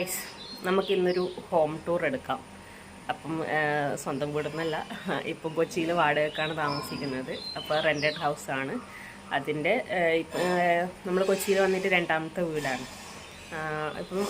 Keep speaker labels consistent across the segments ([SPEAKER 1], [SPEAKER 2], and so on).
[SPEAKER 1] Guys, നമുക്കിന്നൊരു home tour എടുക്കാം. അപ്പം സ്വന്തം വീടൊന്നല്ല ഇപ്പം കൊച്ചിയിൽ വാടകയ്ക്കാണ് താമസിക്കുന്നത്. അപ്പോൾ റെന്റഡ് ഹൗസാണ് അതിന്റെ ഇപ്പം നമ്മൾ കൊച്ചിയിൽ വന്നിട്ട് രണ്ടാമത്തെ വീടാണ്. ഇപ്പം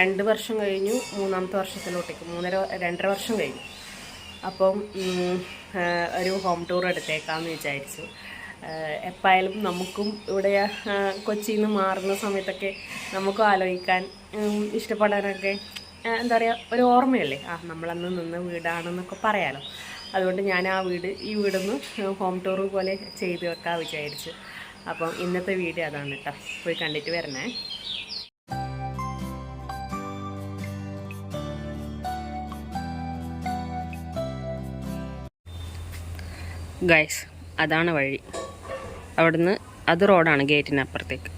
[SPEAKER 1] രണ്ട് വർഷം കഴിഞ്ഞു മൂന്നാമത്തെ വർഷത്തിലോട്ടേക്ക് മൂന്നര രണ്ടര വർഷം കഴിഞ്ഞു. അപ്പം ഒരു ഹോം ടൂർ എടുത്തേക്കാമെന്ന് വിചാരിച്ചു. എപ്പായാലും നമുക്കും ഇവിടെ കൊച്ചിയിൽ നിന്ന് മാറുന്ന സമയത്തൊക്കെ നമുക്കും ആലോചിക്കാൻ ഇഷ്ടപ്പെടാനൊക്കെ എന്താ പറയുക ഒരു ഓർമ്മയല്ലേ? ആ നമ്മളന്ന് നിന്ന വീടാണെന്നൊക്കെ പറയാലോ. അതുകൊണ്ട് ഞാൻ ആ വീട് ഈ വീടൊന്ന് ഹോം ടൂർ പോലെ ചെയ്ത് വെക്കാൻ വിചാരിച്ചു. അപ്പം ഇന്നത്തെ വീഡിയോ അതാണ് കേട്ടോ പോയി കണ്ടിട്ട് വരണേ. ഗൈസ് അതാണ് വഴി. അവിടുന്ന് അത് റോഡാണ് ഗേറ്റിനപ്പുറത്തേക്ക്.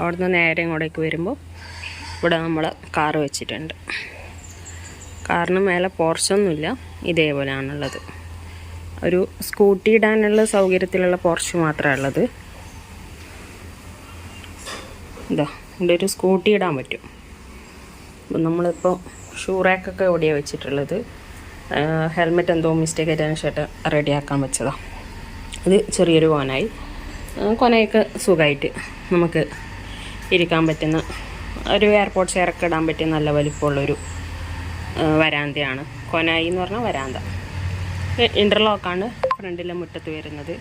[SPEAKER 1] അവിടുന്ന് നേരെ ഇങ്ങോട്ടേക്ക് വരുമ്പോൾ ഇവിടെ നമ്മൾ കാറ് വെച്ചിട്ടുണ്ട്. കാറിന് മേലെ പോർച്ചൊന്നുമില്ല ഇതേപോലെയാണുള്ളത്. ഒരു സ്കൂട്ടി ഇടാനുള്ള സൗകര്യത്തിലുള്ള പോർച്ച് മാത്രമേ ഉള്ളത്. ഇതാ ഇവിടെ ഒരു സ്കൂട്ടി ഇടാൻ പറ്റും. അപ്പം നമ്മളിപ്പോൾ ഷൂ എവിടെയാണ് വെച്ചിട്ടുള്ളത്. ഹെൽമെറ്റ് എന്തോ മിസ്റ്റേക്ക് ആയിട്ട് ഷർട്ട് റെഡിയാക്കാൻ വെച്ചതാണ് ഇത് ചെറിയൊരു കോനായി ആ, കൊനയൊക്കെ സുഖമായിട്ട് നമുക്ക് ഇരിക്കാൻ പറ്റുന്ന ഒരു എയർപോർട്ട് ചെയറൊക്കെ ഇടാൻ പറ്റിയ നല്ല വലിപ്പമുള്ളൊരു വരാന്തയാണ്. കൊനായി എന്ന് പറഞ്ഞാൽ വരാന്ത. ഇന്റർലോക്കാണ് ഫ്രണ്ടിലെ മുറ്റത്ത് വരുന്നത്.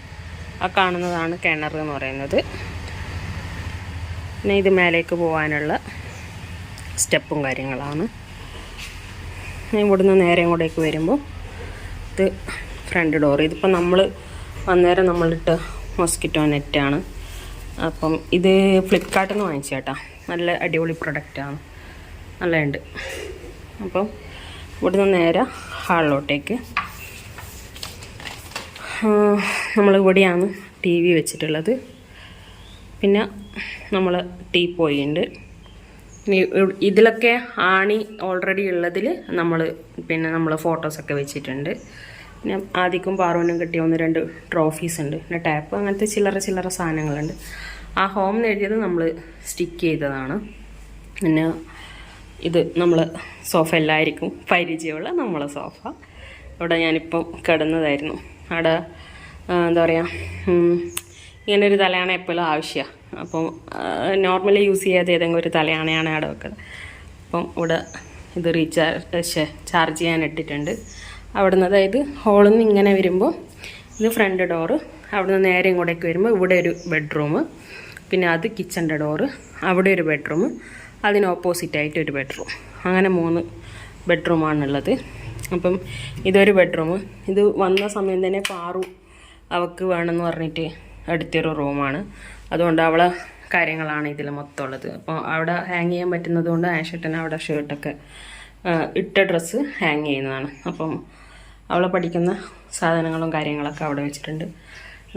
[SPEAKER 1] ആ കാണുന്നതാണ് കിണർ എന്ന് പറയുന്നത്. പിന്നെ ഇത് മേലേക്ക് പോകാനുള്ള സ്റ്റെപ്പും കാര്യങ്ങളാണ്. ഇവിടുന്ന് നേരെ ഇങ്ങോട്ടേക്ക് വരുമ്പോൾ ഇത് ഫ്രണ്ട് ഡോർ ഇതിപ്പോൾ നമ്മൾ അന്നേരം നമ്മളിട്ട് മോസ്കിറ്റോ നെറ്റാണ്. അപ്പം ഇത് ഫ്ലിപ്കാർട്ടിൽ നിന്ന് വാങ്ങിച്ച കേട്ടോ. നല്ല അടിപൊളി പ്രൊഡക്റ്റാണ് നല്ലതുണ്ട്. അപ്പം ഇവിടുന്ന് നേരെ ഹാളിലോട്ടേക്ക്. നമ്മളിവിടെയാണ് ടി വി വെച്ചിട്ടുള്ളത്. പിന്നെ നമ്മൾ ടീ പോയിണ്ട്. ഇതിലൊക്കെ ആണി ഓൾറെഡി ഉള്ളതിൽ നമ്മൾ പിന്നെ നമ്മൾ ഫോട്ടോസൊക്കെ വെച്ചിട്ടുണ്ട്. പിന്നെ ആദിക്കും പാറുവിനും കിട്ടിയ ഒന്ന് രണ്ട് ട്രോഫീസ് ഉണ്ട്. പിന്നെ ടാപ്പ് അങ്ങനത്തെ ചില്ലറ ചില്ലറ സാധനങ്ങളുണ്ട്. ആ ഹോം എഴുതിയത് നമ്മൾ സ്റ്റിക്ക് ചെയ്തതാണ്. പിന്നെ ഇത് നമ്മൾ സോഫ എല്ലായിരിക്കും പരിചയമുള്ള നമ്മളെ സോഫ ഇവിടെ ഞാനിപ്പം കിടന്നതായിരുന്നു. അവിടെ എന്താ പറയുക ഇങ്ങനൊരു തലയാണ എപ്പോഴും ആവശ്യമാണ് അപ്പം നോർമലി യൂസ് ചെയ്യാതെ ഏതെങ്കിലും ഒരു തലയാണയാണ് അവിടെ വെക്കുന്നത് അപ്പം ഇവിടെ ഇത് റീചാർജ് ചാർജ് ചെയ്യാൻ ഇട്ടിട്ടുണ്ട്. അവിടുന്ന് അതായത് ഹോളിൽ നിന്ന് ഇങ്ങനെ വരുമ്പോൾ ഇത് ഫ്രണ്ട് ഡോറ് അവിടുന്ന് നേരെ ഇങ്ങോട്ടേക്ക് വരുമ്പോൾ ഇവിടെ ഒരു ബെഡ്റൂം പിന്നെ അത് കിച്ചന്റെ ഡോറ് അവിടെ ഒരു ബെഡ്റൂം അതിന് ഓപ്പോസിറ്റായിട്ട് ഒരു ബെഡ്റൂം അങ്ങനെ മൂന്ന് ബെഡ്റൂമാണുള്ളത് അപ്പം ഇതൊരു ബെഡ്റൂം ഇത് വന്ന സമയം തന്നെ പാറു അവൾക്ക് വേണമെന്ന് പറഞ്ഞിട്ട് എടുത്തൊരു റൂമാണ് അതുകൊണ്ട് അവളെ കാര്യങ്ങളാണ് ഇതിൽ മൊത്തം ഉള്ളത്. അപ്പോൾ അവിടെ ഹാങ് ചെയ്യാൻ പറ്റുന്നത് കൊണ്ട് ആഷട്ടൻ അവിടെ ഷർട്ടൊക്കെ ഇട്ട ഡ്രസ്സ് ഹാങ് ചെയ്യുന്നതാണ്. അപ്പം അവൾ പഠിക്കുന്ന സാധനങ്ങളും കാര്യങ്ങളൊക്കെ അവിടെ വെച്ചിട്ടുണ്ട്.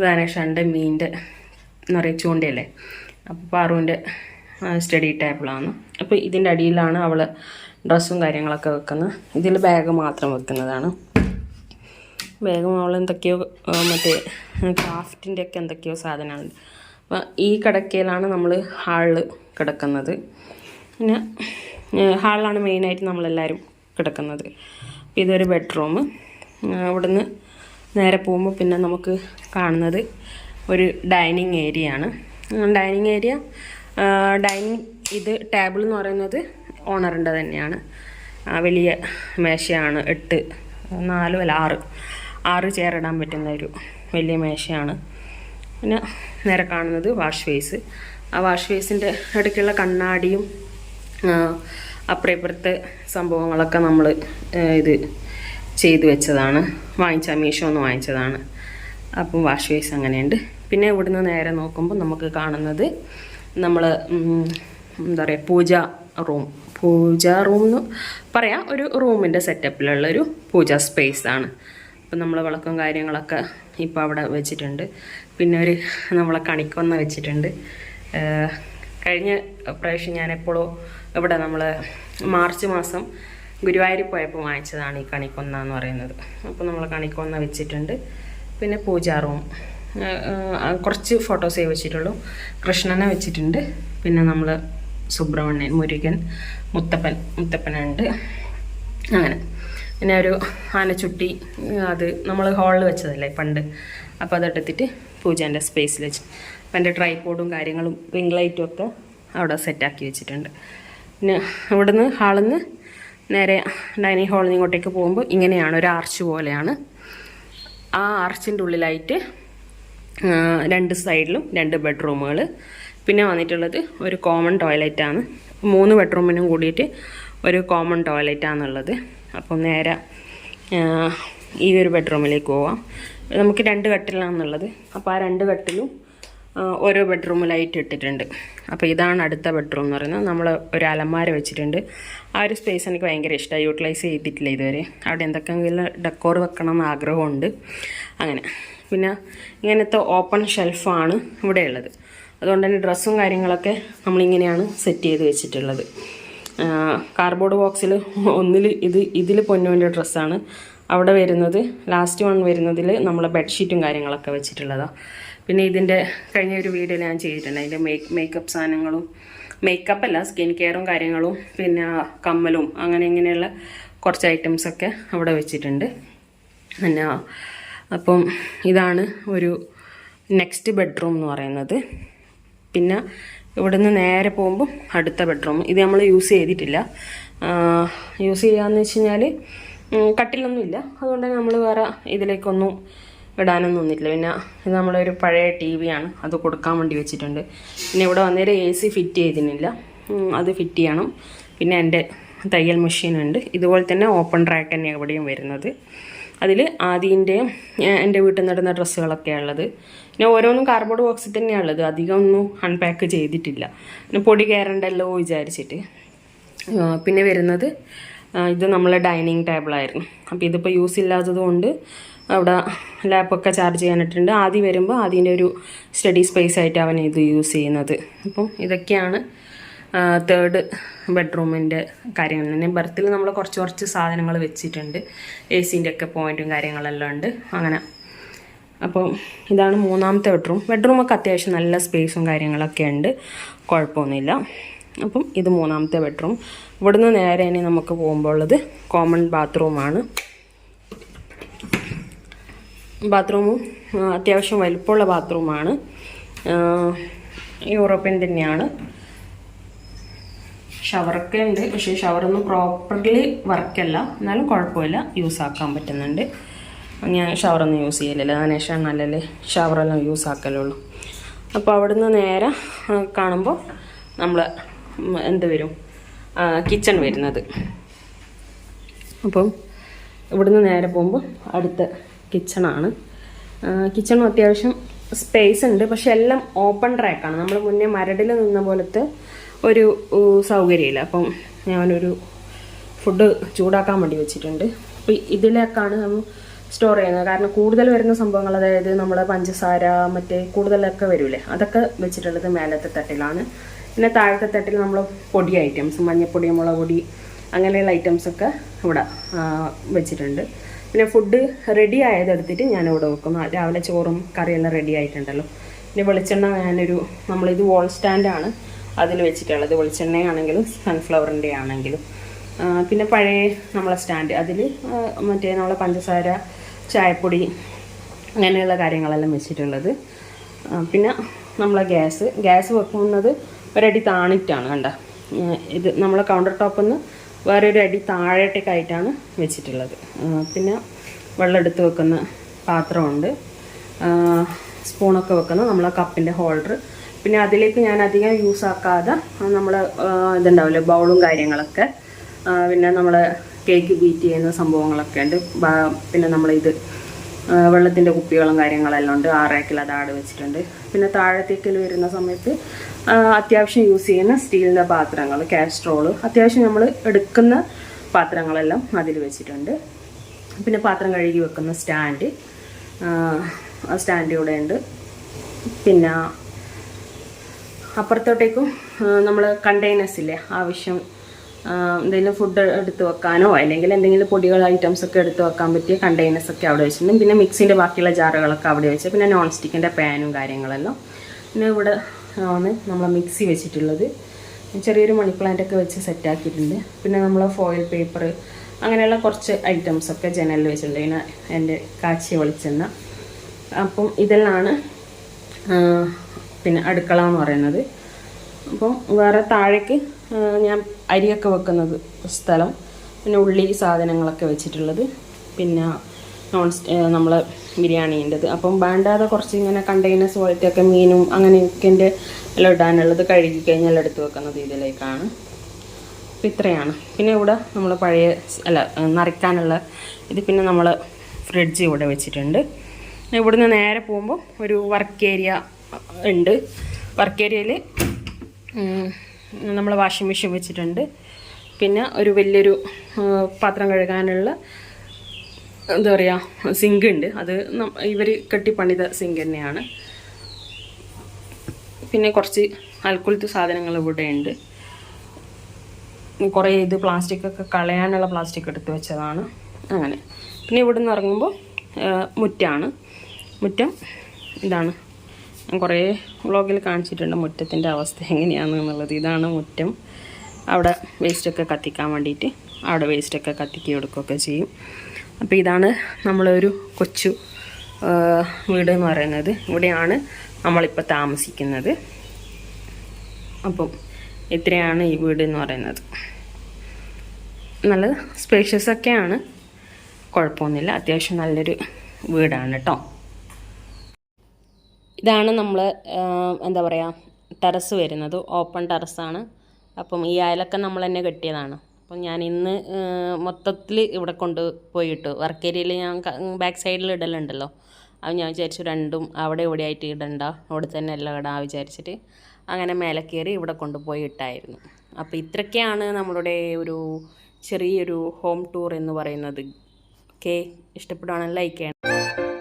[SPEAKER 1] ധാനേഷാന്റെ മീന്റെ എന്ന് പറയുക ചൂണ്ടയല്ലേ? അപ്പോൾ പാറുവിന്റെ സ്റ്റഡി ടേബിളാണ് അപ്പോൾ ഇതിന്റെ അടിയിലാണ് അവൾ ഡ്രസ്സും കാര്യങ്ങളൊക്കെ വെക്കുന്നത്. ഇതിൽ ബാഗ് മാത്രം വെക്കുന്നതാണ്. ബാഗും അവൾ എന്തൊക്കെയോ മറ്റേ ക്രാഫ്റ്റിന്റെ ഒക്കെ എന്തൊക്കെയോ സാധനങ്ങളുണ്ട് അപ്പോൾ ഈ കിടക്കയിലാണ് നമ്മൾ ഹാളിൽ കിടക്കുന്നത്. പിന്നെ ഹാളിലാണ് മെയിനായിട്ട് നമ്മളെല്ലാവരും കിടക്കുന്നത്. ഇതൊരു ബെഡ്റൂം അവിടുന്ന് നേരെ പോകുമ്പോൾ പിന്നെ നമുക്ക് കാണുന്നത് ഒരു ഡൈനിങ് ഏരിയ ആണ്. ഡൈനിങ് ഏരിയ ഡൈനിങ് ഇത് ടേബിൾ എന്ന് പറയുന്നത് ഓണറിന്റെ തന്നെയാണ്. വലിയ മേശയാണ് എട്ട് നാലും അല്ല ആറ് ആറ് ചേറിടാൻ പറ്റുന്ന ഒരു വലിയ മേശയാണ്. പിന്നെ നേരെ കാണുന്നത് വാഷ് ബേസ് ആ വാഷ് ബേസിന്റെ ഇടയ്ക്കുള്ള കണ്ണാടിയും അപ്പുറപ്പുറത്തെ സംഭവങ്ങളൊക്കെ നമ്മൾ ഇത് ചെയ്തു വെച്ചതാണ്. വാങ്ങിച്ച മീഷോ എന്ന് വാങ്ങിച്ചതാണ്. അപ്പം വാഷ് ബേസ് അങ്ങനെയുണ്ട്. പിന്നെ ഇവിടുന്ന് നേരെ നോക്കുമ്പോൾ നമുക്ക് കാണുന്നത് നമ്മൾ എന്താ പറയുക പൂജ റൂം. പൂജ റൂം എന്ന് പറയാം ഒരു റൂമിന്റെ സെറ്റപ്പിലുള്ളൊരു പൂജ സ്പേസ് ആണ്. അപ്പം നമ്മൾ വിളക്കും കാര്യങ്ങളൊക്കെ ഇപ്പോൾ അവിടെ വെച്ചിട്ടുണ്ട്. പിന്നെ ഒരു നമ്മളെ കണിക്കൊന്ന വെച്ചിട്ടുണ്ട്. കഴിഞ്ഞ പ്രാവശ്യം ഞാൻ എപ്പോഴോ ഇവിടെ നമ്മൾ മാർച്ച് മാസം ഗുരുവായൂർ പോയപ്പോൾ വാങ്ങിച്ചതാണ് ഈ കണിക്കൊന്ന എന്ന് പറയുന്നത്. അപ്പോൾ നമ്മൾ കണിക്കൊന്ന വെച്ചിട്ടുണ്ട്. പിന്നെ പൂജാ റൂം. കുറച്ച് ഫോട്ടോസേ വെച്ചിട്ടുള്ളൂ. കൃഷ്ണനെ വെച്ചിട്ടുണ്ട്. പിന്നെ നമ്മൾ സുബ്രഹ്മണ്യൻ മുരുകൻ മുത്തപ്പൻ മുത്തപ്പനുണ്ട്. അങ്ങനെ. പിന്നെ ഒരു ആനച്ചുട്ടി അത് നമ്മൾ ഹാളിൽ വെച്ചതല്ലേ പണ്ട്. അപ്പോൾ അതെടുത്തിട്ട് പൂജേന്റെ സ്പേസിൽ വെച്ച്. അപ്പം എന്റെ ട്രൈപോഡും കാര്യങ്ങളും റിംഗ് ലൈറ്റും ഒക്കെ അവിടെ സെറ്റാക്കി വെച്ചിട്ടുണ്ട്. പിന്നെ അവിടുന്ന് ഹാളിൽ നിന്ന് നേരെ ഡൈനിങ് ഹാളിൽ ഇങ്ങോട്ടേക്ക് പോകുമ്പോൾ ഇങ്ങനെയാണ് ഒരു ആർച്ച് പോലെയാണ്. ആ ആർച്ചിന്റെ ഉള്ളിലായിട്ട് രണ്ട് സൈഡിലും രണ്ട് ബെഡ്റൂമുകൾ പിന്നെ വന്നിട്ടുള്ളത് ഒരു കോമൺ ടോയ്ലറ്റാണ് മൂന്ന് ബെഡ്റൂമിനും കൂടിയിട്ട് ഒരു കോമൺ ടോയ്ലറ്റാണുള്ളത് അപ്പോൾ നേരെ ഈ ഒരു ബെഡ്റൂമിലേക്ക് പോവാം. നമുക്ക് രണ്ട് കട്ടിലാണുള്ളത്. അപ്പോൾ ആ രണ്ട് കട്ടിലും ഓരോ ബെഡ്റൂമിലായിട്ട് ഇട്ടിട്ടുണ്ട്. അപ്പോൾ ഇതാണ് അടുത്ത ബെഡ്റൂം എന്ന് പറയുന്നത്. നമ്മൾ ഒരു അലമാര വെച്ചിട്ടുണ്ട്. ആ ഒരു സ്പേസ് എനിക്ക് ഭയങ്കര ഇഷ്ടമായി യൂട്ടിലൈസ് ചെയ്തിട്ടില്ല ഇതുവരെ. അവിടെ എന്തൊക്കെയെങ്കിലും ഡെക്കോർ വെക്കണം എന്ന് ആഗ്രഹമുണ്ട്. അങ്ങനെ. പിന്നെ ഇങ്ങനത്തെ ഓപ്പൺ ഷെൽഫാണ് ഇവിടെ ഉള്ളത്. അതുകൊണ്ട് തന്നെ ഡ്രസ്സും കാര്യങ്ങളൊക്കെ നമ്മളിങ്ങനെയാണ് സെറ്റ് ചെയ്ത് വെച്ചിട്ടുള്ളത്. കാർഡ്ബോർഡ് ബോക്സിൽ ഒന്നിൽ ഇത് ഇതിൽ പൊന്നുവിന്റെ ഡ്രസ്സാണ് അവിടെ വരുന്നത് ലാസ്റ്റ് വൺ വരുന്നതിൽ നമ്മൾ ബെഡ്ഷീറ്റും കാര്യങ്ങളൊക്കെ വെച്ചിട്ടുള്ളതാണ് പിന്നെ ഇതിന്റെ കഴിഞ്ഞ ഒരു വീഡിയോ ഞാൻ ചെയ്തിട്ടുണ്ട്. അതിന്റെ മേക്ക് മേക്കപ്പ് സാധനങ്ങളും മേക്കപ്പ് അല്ല സ്കിൻ കെയറും കാര്യങ്ങളും പിന്നെ കമ്മലും അങ്ങനെ ഇങ്ങനെയുള്ള കുറച്ച് ഐറ്റംസൊക്കെ അവിടെ വെച്ചിട്ടുണ്ട്. പിന്നെ അപ്പം ഇതാണ് ഒരു നെക്സ്റ്റ് ബെഡ്റൂം എന്ന് പറയുന്നത്. പിന്നെ ഇവിടുന്ന് നേരെ പോകുമ്പോൾ അടുത്ത ബെഡ്റൂം ഇത് നമ്മൾ യൂസ് ചെയ്തിട്ടില്ല. യൂസ് ചെയ്യാമെന്ന് വെച്ച് കഴിഞ്ഞാൽ കട്ടിലൊന്നുമില്ല. അതുകൊണ്ട് നമ്മൾ വേറെ ഇതിലേക്കൊന്നും ഇടാനൊന്നും ഒന്നുമില്ല പിന്നെ ഇത് നമ്മളൊരു പഴയ ടി വിയാണ് അത് കൊടുക്കാൻ വേണ്ടി വെച്ചിട്ടുണ്ട്. പിന്നെ ഇവിടെ വന്നേരം എ സി ഫിറ്റ് ചെയ്തിട്ടില്ല. അത് ഫിറ്റ് ചെയ്യണം. പിന്നെ എന്റെ തയ്യൽ മെഷീനുണ്ട് ഇതുപോലെ തന്നെ ഓപ്പൺ ട്രാക്ക് തന്നെ എവിടെയും വരുന്നത്. അതിൽ ആദ്യന്റെയും എന്റെ വീട്ടിൽ നടന്ന ഡ്രസ്സുകളൊക്കെയാണ് ഉള്ളത്. പിന്നെ ഓരോന്നും കാർബോർഡ് ബോക്സിൽ തന്നെയാണ് ഉള്ളത്. അധികം ഒന്നും അൺപാക്ക് ചെയ്തിട്ടില്ല. പിന്നെ പൊടി കയറണ്ടല്ലോ വിചാരിച്ചിട്ട്. പിന്നെ വരുന്നത് ഇത് നമ്മളെ ഡൈനിങ് ടേബിളായിരുന്നു അപ്പോൾ ഇതിപ്പോൾ യൂസ് ഇല്ലാത്തത് കൊണ്ട് അവിടെ ലാപ്പൊക്കെ ചാർജ് ചെയ്യാനിട്ടുണ്ട്. ആദ്യം വരുമ്പോൾ ആദ്യന്റെ ഒരു സ്റ്റഡി സ്പേസ് ആയിട്ട് അവൻ ഇത് യൂസ് ചെയ്യുന്നത്. അപ്പം ഇതൊക്കെയാണ് തേർഡ് ബെഡ്റൂമിന്റെ കാര്യങ്ങൾ. തന്നെ ബർത്തിൽ നമ്മൾ കുറച്ച് കുറച്ച് സാധനങ്ങൾ വെച്ചിട്ടുണ്ട്. എ സിന്റെ ഒക്കെ പോയിന്റും കാര്യങ്ങളെല്ലാം ഉണ്ട്. അങ്ങനെ. അപ്പോൾ ഇതാണ് മൂന്നാമത്തെ ബെഡ്റൂം ബെഡ്റൂമൊക്കെ അത്യാവശ്യം നല്ല സ്പേസും കാര്യങ്ങളൊക്കെ ഉണ്ട്. കുഴപ്പമൊന്നുമില്ല. അപ്പം ഇത് മൂന്നാമത്തെ ബെഡ്റൂം. ഇവിടുന്ന് നേരെ ഇനി നമുക്ക് പോകുമ്പോൾ ഉള്ളത് കോമൺ ബാത്റൂമാണ് ബാത്റൂമും അത്യാവശ്യം വലിപ്പമുള്ള ബാത്റൂമാണ് യൂറോപ്യൻ തന്നെയാണ്. ഷവറൊക്കെ ഉണ്ട്. പക്ഷേ ഷവറൊന്നും പ്രോപ്പർലി വർക്കല്ല എന്നാലും കുഴപ്പമില്ല. യൂസ് ആക്കാൻ പറ്റുന്നുണ്ട്. ഞാൻ ഷവറൊന്നും യൂസ് ചെയ്യലില്ല. അതിനുശേഷം നല്ലല്ലേ ഷവറെല്ലാം യൂസ് ആക്കലുള്ളൂ അപ്പോൾ അവിടുന്ന് നേരെ കാണുമ്പോൾ നമ്മൾ എന്ത് വരും? കിച്ചൺ വരുന്നത്. അപ്പം ഇവിടുന്ന് നേരെ പോകുമ്പോൾ അടുത്ത കിച്ചണാണ് കിച്ചണും അത്യാവശ്യം സ്പേസ് ഉണ്ട്. പക്ഷെ എല്ലാം ഓപ്പൺ ട്രാക്കാണ് നമ്മൾ മുന്നേ മരടിൽ നിന്ന പോലത്തെ ഒരു സൗകര്യമില്ല. അപ്പം ഞാനൊരു ഫുഡ് ചൂടാക്കാൻ വേണ്ടി വെച്ചിട്ടുണ്ട്. അപ്പോൾ ഇതിലേക്കാണ് നമ്മൾ സ്റ്റോർ ചെയ്യുന്നത്. കാരണം കൂടുതൽ വരുന്ന സംഭവങ്ങൾ അതായത് നമ്മുടെ പഞ്ചസാര മറ്റേ കൂടുതലൊക്കെ വരില്ലേ അതൊക്കെ വെച്ചിട്ടുള്ളത് മേലത്തെ തട്ടിലാണ്. പിന്നെ താഴത്തെ തട്ടിൽ നമ്മൾ പൊടി ഐറ്റംസ് മഞ്ഞപ്പൊടി മുളക് പൊടി അങ്ങനെയുള്ള ഐറ്റംസൊക്കെ ഇവിടെ വെച്ചിട്ടുണ്ട്. പിന്നെ ഫുഡ് റെഡി ആയതെടുത്തിട്ട് ഞാൻ ഇവിടെ വെക്കും രാവിലെ ചോറും കറിയെല്ലാം റെഡി ആയിട്ടുണ്ടല്ലോ. പിന്നെ വെളിച്ചെണ്ണ ഞാനൊരു നമ്മളിത് വോൾ സ്റ്റാൻഡാണ് അതിൽ വെച്ചിട്ടുള്ളത്. വെളിച്ചെണ്ണയാണെങ്കിലും സൺഫ്ലവറിന്റെ ആണെങ്കിലും. പിന്നെ പഴയ നമ്മളെ സ്റ്റാൻഡ് അതിൽ മറ്റേ നമ്മളെ പഞ്ചസാര ചായപ്പൊടി അങ്ങനെയുള്ള കാര്യങ്ങളെല്ലാം വെച്ചിട്ടുള്ളത്. പിന്നെ നമ്മളെ ഗ്യാസ്. ഗ്യാസ് വെക്കുന്നത് ഒരടി താണിട്ടാണ് കണ്ട? ഇത് നമ്മൾ കൗണ്ടർ ടോപ്പിൽ നിന്ന് വേറൊരു അടി താഴേട്ടേക്കായിട്ടാണ് വെച്ചിട്ടുള്ളത്. പിന്നെ വെള്ളം എടുത്ത് വെക്കുന്ന പാത്രമുണ്ട്. സ്പൂണൊക്കെ വെക്കുന്ന നമ്മളെ കപ്പിന്റെ ഹോൾഡർ പിന്നെ അതിലേക്ക് ഞാൻ അധികം യൂസ് ആക്കാതെ നമ്മൾ ഇതുണ്ടാവില്ലേ ബൗളും കാര്യങ്ങളൊക്കെ. പിന്നെ നമ്മൾ കേക്ക് ബീറ്റ് ചെയ്യുന്ന സംഭവങ്ങളൊക്കെ ഉണ്ട്. പിന്നെ നമ്മളിത് വെള്ളത്തിന്റെ കുപ്പികളും കാര്യങ്ങളെല്ലാം ഉണ്ട്. ആറേക്കിൽ റാക്കിൽ അത് ആട് വെച്ചിട്ടുണ്ട്. പിന്നെ താഴത്തേക്കിൽ വരുന്ന സമയത്ത് അത്യാവശ്യം യൂസ് ചെയ്യുന്ന സ്റ്റീലിന്റെ പാത്രങ്ങൾ കാസ്ട്രോൾ. അത്യാവശ്യം നമ്മൾ എടുക്കുന്ന പാത്രങ്ങളെല്ലാം അതിൽ വെച്ചിട്ടുണ്ട്. പിന്നെ പാത്രം കഴുകി വെക്കുന്ന സ്റ്റാൻഡ് ആ സ്റ്റാൻഡ് ഇവിടെ ഉണ്ട്. പിന്നെ അപ്പുറത്തോട്ടേക്കും നമ്മൾ കണ്ടെയ്നേഴ്സ് ഇല്ലേ ആവശ്യം എന്തെങ്കിലും ഫുഡ് എടുത്ത് വെക്കാനോ അല്ലെങ്കിൽ എന്തെങ്കിലും പൊടികൾ ഐറ്റംസ് ഒക്കെ എടുത്ത് വെക്കാൻ പറ്റിയ കണ്ടെയ്നേഴ്സ് ഒക്കെ അവിടെ വെച്ചിട്ടുണ്ട്. പിന്നെ മിക്സിന്റെ ബാക്കിയുള്ള ജാറുകളൊക്കെ അവിടെ വെച്ച്. പിന്നെ നോൺ സ്റ്റിക്കിന്റെ പാനും കാര്യങ്ങളെല്ലാം. പിന്നെ ഇവിടെ ആണ് നമ്മൾ മിക്സി വെച്ചിട്ടുള്ളത്. ചെറിയൊരു മണി പ്ലാന്റ് ഒക്കെ വെച്ച് സെറ്റാക്കിയിട്ടുണ്ട് പിന്നെ നമ്മൾ ഫോയിൽ പേപ്പർ അങ്ങനെയുള്ള കുറച്ച് ഐറ്റംസ് ഒക്കെ ജനലിൽ വെച്ചിട്ടുണ്ട്. പിന്നെ എന്റെ കാച്ചി വെളിച്ചെണ്ണ. അപ്പം ഇതെല്ലാമാണ് പിന്നെ അടുക്കള എന്ന് പറയുന്നത്. അപ്പം വേറെ താഴേക്ക് ഞാൻ അരിയൊക്കെ വെക്കുന്നത് സ്ഥലം. പിന്നെ ഉള്ളി സാധനങ്ങളൊക്കെ വെച്ചിട്ടുള്ളത്. പിന്നെ നോൺ നമ്മൾ ബിരിയാണീന്റെത്. അപ്പം വേണ്ടാതെ കുറച്ച് ഇങ്ങനെ കണ്ടെയ്നേഴ്സ് പോലത്തെ ഒക്കെ മീനും അങ്ങനെയൊക്കെ എന്റെ എല്ലാം ഇടാനുള്ളത് കഴുകി കഴിഞ്ഞാൽ എടുത്ത് വെക്കുന്നത് ഇതിലേക്കാണ്. അപ്പം ഇത്രയാണ്. പിന്നെ ഇവിടെ നമ്മൾ പഴയ അല്ല നിറയ്ക്കാനുള്ള ഇത് പിന്നെ നമ്മൾ ഫ്രിഡ്ജ് ഇവിടെ വെച്ചിട്ടുണ്ട്. ഇവിടുന്ന് നേരെ പോകുമ്പോൾ ഒരു വർക്ക് ഏരിയ ഉണ്ട്. വർക്ക് ഏരിയയിൽ നമ്മൾ വാഷിംഗ് മെഷീൻ വെച്ചിട്ടുണ്ട്. പിന്നെ ഒരു വലിയൊരു പാത്രം കഴുകാനുള്ള എന്താ പറയുക സിങ്ക് ഉണ്ട്. അത് ഇവർ കെട്ടിപ്പണിത സിങ്ക് തന്നെയാണ്. പിന്നെ കുറച്ച് അൽക്കുലത്ത് സാധനങ്ങൾ ഇവിടെ ഉണ്ട്. കുറേ ഇത് പ്ലാസ്റ്റിക് ഒക്കെ കളയാനുള്ള പ്ലാസ്റ്റിക് എടുത്ത് വെച്ചതാണ്. അങ്ങനെ. പിന്നെ ഇവിടെ നിന്ന് ഇറങ്ങുമ്പോൾ മുറ്റാണ്. മുറ്റം ഇതാണ്. കുറേ വ്ളോഗിൽ കാണിച്ചിട്ടുണ്ട് മുറ്റത്തിന്റെ അവസ്ഥ എങ്ങനെയാണ് എന്നുള്ളത് ഇതാണ് മുറ്റം. അവിടെ വേസ്റ്റൊക്കെ കത്തിക്കാൻ വേണ്ടിയിട്ട് അവിടെ വേസ്റ്റൊക്കെ കത്തിക്കി കൊടുക്കുകയൊക്കെ ചെയ്യും. അപ്പോൾ ഇതാണ് നമ്മളൊരു കൊച്ചു വീട് എന്ന് പറയുന്നത്. ഇവിടെയാണ് നമ്മളിപ്പോൾ താമസിക്കുന്നത്. അപ്പം ഇത്രയാണ് ഈ വീട് എന്ന് പറയുന്നത്. നല്ല സ്പേഷ്യസൊക്കെയാണ് കുഴപ്പമൊന്നുമില്ല. അത്യാവശ്യം നല്ലൊരു വീടാണ് കേട്ടോ. ഇതാണ് നമ്മൾ എന്താ പറയുക ടെറസ് വരുന്നത്. ഓപ്പൺ ടെറസാണ്. അപ്പം ഈ അയലൊക്കെ നമ്മൾ തന്നെ കെട്ടിയതാണ്. അപ്പം ഞാൻ ഇന്ന് മൊത്തത്തിൽ ഇവിടെ കൊണ്ട് പോയിട്ടു വർക്ക് ഏരിയയിൽ ഞാൻ ബാക്ക് സൈഡിൽ ഇടലുണ്ടല്ലോ. അത് ഞാൻ വിചാരിച്ചു രണ്ടും അവിടെ ഇവിടെ ആയിട്ട് ഇടണ്ട. അവിടെ തന്നെ എല്ലാം ഇടാൻ വിചാരിച്ചിട്ട് അങ്ങനെ മേലെ കയറി ഇവിടെ കൊണ്ടുപോയി ഇട്ടായിരുന്നു. അപ്പോൾ ഇത്രയൊക്കെയാണ് നമ്മളുടെ ഒരു ചെറിയൊരു ഹോം ടൂർ എന്ന് പറയുന്നത്. ഓക്കെ? ഇഷ്ടപ്പെടുവാണെങ്കിൽ ലൈക്ക് ചെയ്യണം.